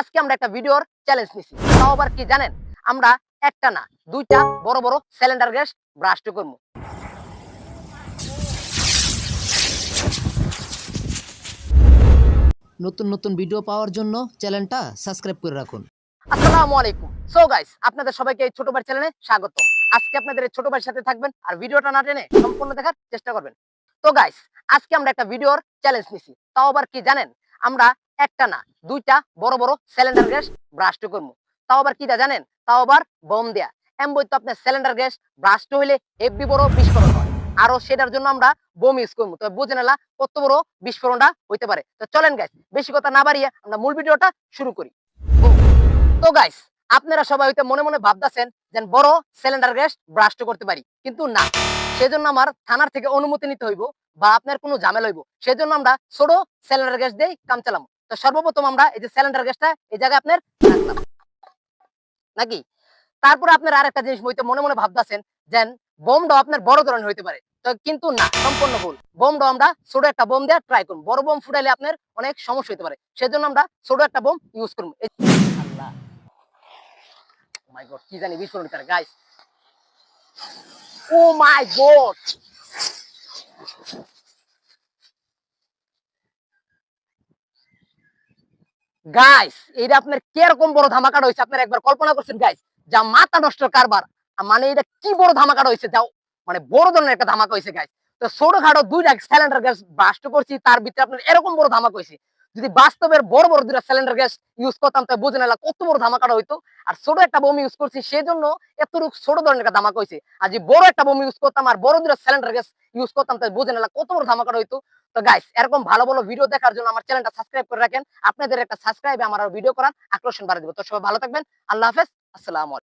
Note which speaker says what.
Speaker 1: আজকে আমরা একটা ভিডিওর চ্যালেঞ্জ নিছি। তাও আবার কি জানেন? আমরা একটা না দুইটা বড় বড় সিলিন্ডার গ্যাস ব্রাস্ট করব।
Speaker 2: নতুন নতুন ভিডিও পাওয়ার জন্য চ্যানেলটা সাবস্ক্রাইব করে রাখুন।
Speaker 1: আসসালামু আলাইকুম। সো গাইস আপনাদের সবাইকে এই ছোট ভাই চ্যানেলে স্বাগতম। আজকে আপনাদের এই ছোট ভাইয়ের সাথে থাকবেন আর ভিডিওটা না টেনে সম্পূর্ণ দেখার চেষ্টা করবেন। তো গাইস আজকে আমরা একটা ভিডিওর চ্যালেঞ্জ নিছি। তাও আবার কি জানেন? আমরা একটা না, দুইটা বড় বড় সিলিন্ডার গ্যাস ব্রাস্ট করব তাও আবার কিটা জানেন? তাও আবার বোম দেয়া। এমবই তো আপনার সিলিন্ডার গ্যাস ব্রাস্ট হইলে হেভি বড় বিস্ফোরণ হয়। আরও সেটার জন্য আমরা বোম ইউজ করব তো বুঝে নেলা কত বড় বিস্ফোরণটা হইতে পারে। তো চলেন গাইস বেশি কথা না বাড়িয়ে আমরা মূল ভিডিওটা শুরু করি। তো গাইস আপনারা সবাই হইতে মনে মনে ভাবতেছেন যে বড় সিলিন্ডার গ্যাস ব্রাস্ট করতে পারি। কিন্তু না। সেজন্য আমার থানার থেকে অনুমতি নিতে হইব বা আপনার কোনো ঝামেলা হইব। সেজন্য আমরা ছোট সিলিন্ডার গ্যাস দিয়ে কাম চালাম। তো সর্বপ্রথম আমরা এই যে সিলিন্ডার গ্যাসটা এই জায়গায় আপনার রাখলাম। নাকি? তারপরে আপনার আরেকটা জিনিস হইতে মনে মনে ভাবতেছেন যে বোমটা আপনার বড় ধরনের হইতে পারে। তো কিন্তু না, সম্পূর্ণ ভুল। বোমটা আমরা ছোট একটা বোম দিয়ে ট্রাই করুন বড় বোম ফুটাইলে আপনার অনেক সমস্যা হইতে পারে। সেজন্য আমরা ছোট একটা বোম ইউজ এই- আল্লাহ। মাই গড কি জানি বিস্ফোরণ তার guys oh my god guys এটা আপনার কীরকম বড় ধামাকাটা হয়েছে আপনার একবার কল্পনা করছেন গাইস যা মাথা নষ্ট কারবার। মানে এটা কি বড় ধামাকাটা হয়েছে যাও মানে বড় ধরনের একটা ধামাকা হয়েছে গাইস তো ছোটখাটো দুইটা সিলিন্ডার গ্যাস বাস্ট করছি, তার ভিতরে আপনার এরকম বড় ধামাক হয়েছে। যদি বাস্তবের বড় বড় দুটা সিলিন্ডার গ্যাস ইউজ করতাম, তাহলে বুঝে নিলাম কত বড় ধামাকাটা হইতো। আর ছোট একটা বোম ইউজ করছি, সেজন্য এতটুকু ছোট ধরনের একটা ধামাকা হয়েছে আর যদি বড় একটা বোম ইউজ করতাম আর বড় দুটা সিলিন্ডার গ্যাস ইউজ করতাম, তাহলে বুঝে নিলাম কত বড় ধামাকাটা হইতো। তো গাইস এরকম ভালো ভালো ভিডিও দেখার জন্য আমার চ্যানেলটা সাবস্ক্রাইব করে রাখেন। আপনাদের একটা সাবস্ক্রাইবে আমার ভিডিও করার আকর্ষণ বাড়িয়ে দিব। তো সবাই ভালো থাকবেন। আল্লাহ হাফেজ। আসসালামু আলাইকুম।